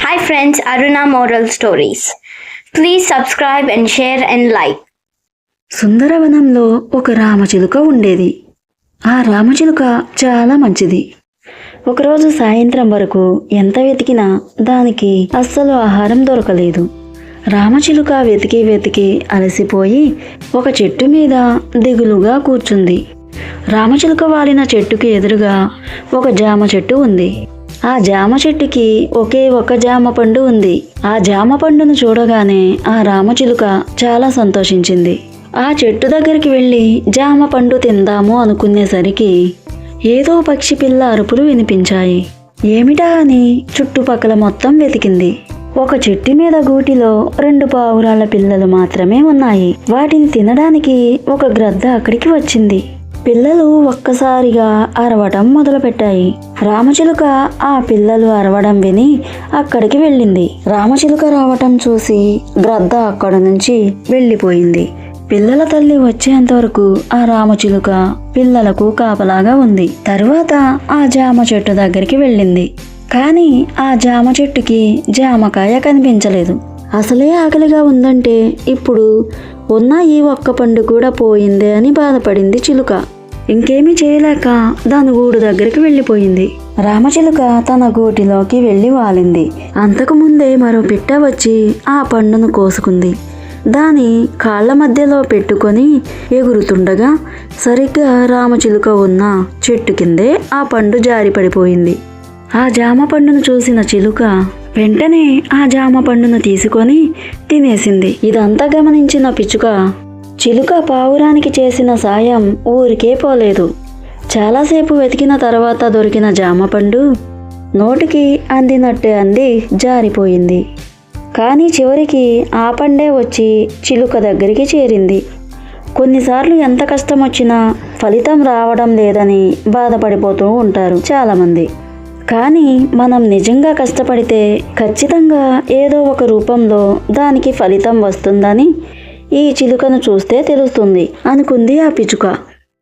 Hi friends, Aruna Moral Stories. Please subscribe and share and like. సుందరవనంలో ఒక రామచిలుక ఉండేది ఆ రామచిలుక చాలా మంచిది ఒకరోజు సాయంత్రం వరకు ఎంత వెతికినా దానికి అస్సలు ఆహారం దొరకలేదు రామచిలుక వెతికి వెతికి అలసిపోయి ఒక చెట్టు మీద దిగులుగా కూర్చుంది రామచిలుక వాలిన చెట్టుకి ఎదురుగా ఒక జామ చెట్టు ఉంది. ఆ జామ చెట్టుకి ఒకే ఒక జామ పండు ఉంది. ఆ జామ పండును చూడగానే ఆ రామచిలుక చాలా సంతోషించింది. ఆ చెట్టు దగ్గరికి వెళ్ళి జామ పండు తిందాము అనుకునేసరికి ఏదో పక్షి పిల్ల అరుపులు వినిపించాయి. ఏమిటా అని చుట్టుపక్కల మొత్తం వెతికింది. ఒక చెట్టు మీద గూటిలో రెండు పావురాల పిల్లలు మాత్రమే ఉన్నాయి. వాటిని తినడానికి ఒక గ్రద్ద అక్కడికి వచ్చింది. పిల్లలు ఒక్కసారిగా అరవటం మొదలుపెట్టాయి. రామచిలుక ఆ పిల్లలు అరవడం విని అక్కడికి వెళ్ళింది. రామచిలుక రావటం చూసి గ్రద్ద అక్కడ నుంచి వెళ్ళిపోయింది. పిల్లల తల్లి వచ్చేంత వరకు ఆ రామచిలుక పిల్లలకు కాపలాగా ఉంది. తరువాత ఆ జామ చెట్టు దగ్గరికి వెళ్ళింది. కానీ ఆ జామ చెట్టుకి జామకాయ కనిపించలేదు. అసలే ఆకలిగా ఉందంటే ఇప్పుడు ఉన్న ఈ ఒక్క పండు కూడా పోయిందే అని బాధపడింది చిలుక. ఇంకేమీ చేయలేక దాని గూడు దగ్గరికి వెళ్ళిపోయింది. రామచిలుక తన గూటిలోకి వెళ్ళి వాలింది. అంతకు ముందే మరో పిట్ట వచ్చి ఆ పండును కోసుకుంది. దాని కాళ్ళ మధ్యలో పెట్టుకొని ఎగురుతుండగా సరిగ్గా రామచిలుక ఉన్న చెట్టు కిందే ఆ పండు జారి పడిపోయింది ఆ జామ పండును చూసిన చిలుక వెంటనే ఆ జామ పండును తీసుకొని తినేసింది. ఇదంతా గమనించిన పిచ్చుక చిలుక పావురానికి చేసిన సాయం ఊరికే పోలేదు. చాలాసేపు వెతికిన తర్వాత దొరికిన జామ పండు నోటికి అందినట్టే అంది జారిపోయింది. కానీ చివరికి ఆ పండే వచ్చి చిలుక దగ్గరికి చేరింది. కొన్నిసార్లు ఎంత కష్టం వచ్చినా ఫలితం రావడం లేదని బాధపడిపోతూ ఉంటారు చాలామంది. కానీ మనం నిజంగా కష్టపడితే ఖచ్చితంగా ఏదో ఒక రూపంలో దానికి ఫలితం వస్తుందని ఈ చిలుకను చూస్తే తెలుస్తుంది అనుకుంది ఆ పిచుక